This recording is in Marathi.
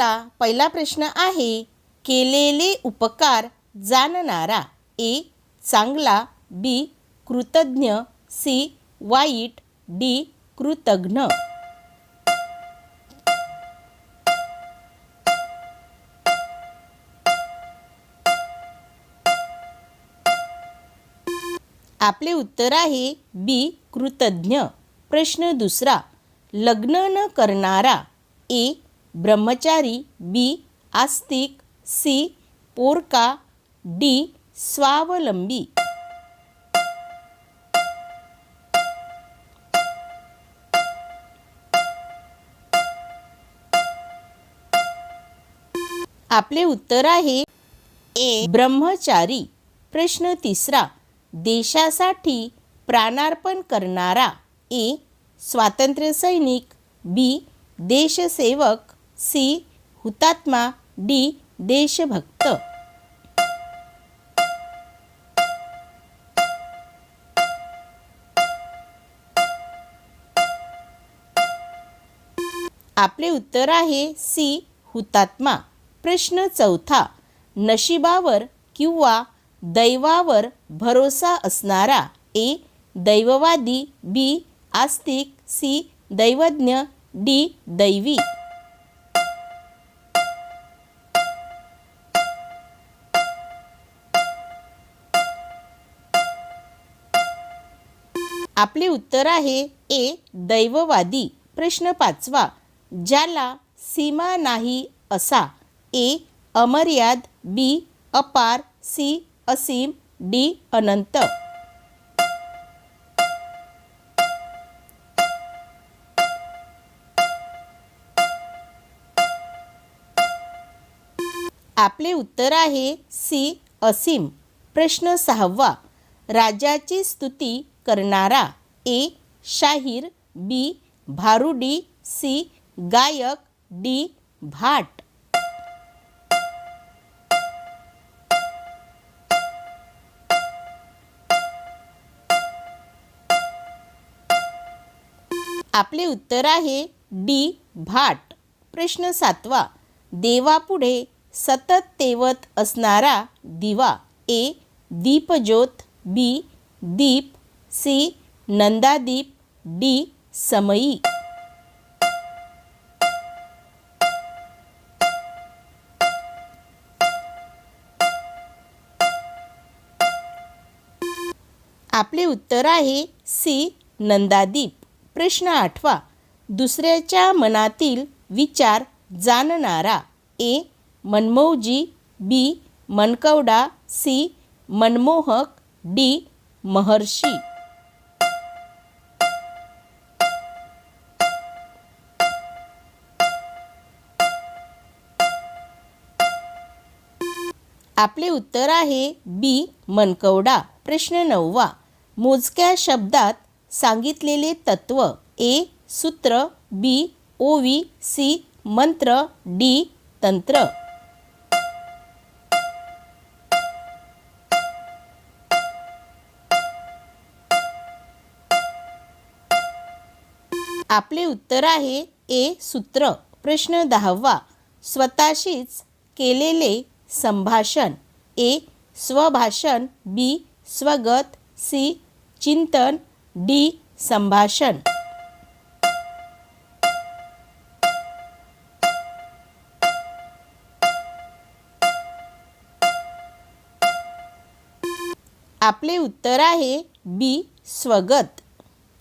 आपला पहिला प्रश्न आहे केलेले उपकार जाणणारा. ए. चांगला बी. कृतज्ञ सी. वाईट डी. कृतघ्न आपले उत्तर आहे बी. कृतज्ञ. प्रश्न दुसरा लग्न न करणारा. ए. ब्रह्मचारी बी आस्तिक सी पोरका डी स्वावलंबी. आपले उत्तर आहे ए ब्रह्मचारी. प्रश्न तिसरा देशासाठी प्राणार्पण करणारा. ए स्वातंत्र्य सैनिक. बी देशसेवक. सी हुतात्मा डी देशभक्त. आपले उत्तर आहे सी हुतात्मा. प्रश्न चौथा नशिबावर किंवा दैवावर भरोसा असणारा ए दैववादी बी आस्तिक सी दैवज्ञ डी दैवी. आपले उत्तर आहे ए दैववादी. प्रश्न पाचवा ज्याला सीमा नाही असा. ए अमर्याद. बी अपार. सी असीम. डी अनंत. आपले उत्तर आहे सी असीम. प्रश्न सहावा राजाची स्तुती करणारा ए शाहीर बी भारुडी सी गायक डी भाट. आपले उत्तर आहे डी भाट. प्रश्न सातवा देवापुढे सतत तेवत असणारा दिवा. ए दीपज्योत बी दीप सी. नंदादीप डी. समयी आपले उत्तर आहे सी. नंदादीप. प्रश्न आठवा. दुसऱ्याच्या मनातील विचार जाणणारा. ए. मनमौजी बी. मनकवडा सी. मनमोहक डी. महर्षी. आपले उत्तर आहे बी मनकवडा. प्रश्न नववा. मोजक्या शब्दात सांगितलेले तत्व ए सूत्र बी ओवी सी मंत्र डी तंत्र. आपले उत्तर आहे ए सूत्र. प्रश्न दहावा. स्वतःशीच केलेले संभाषण. ए. स्वभाषण. बी. स्वगत. सी. चिंतन. डी. संभाषण. आपले उत्तर आहे बी. स्वगत.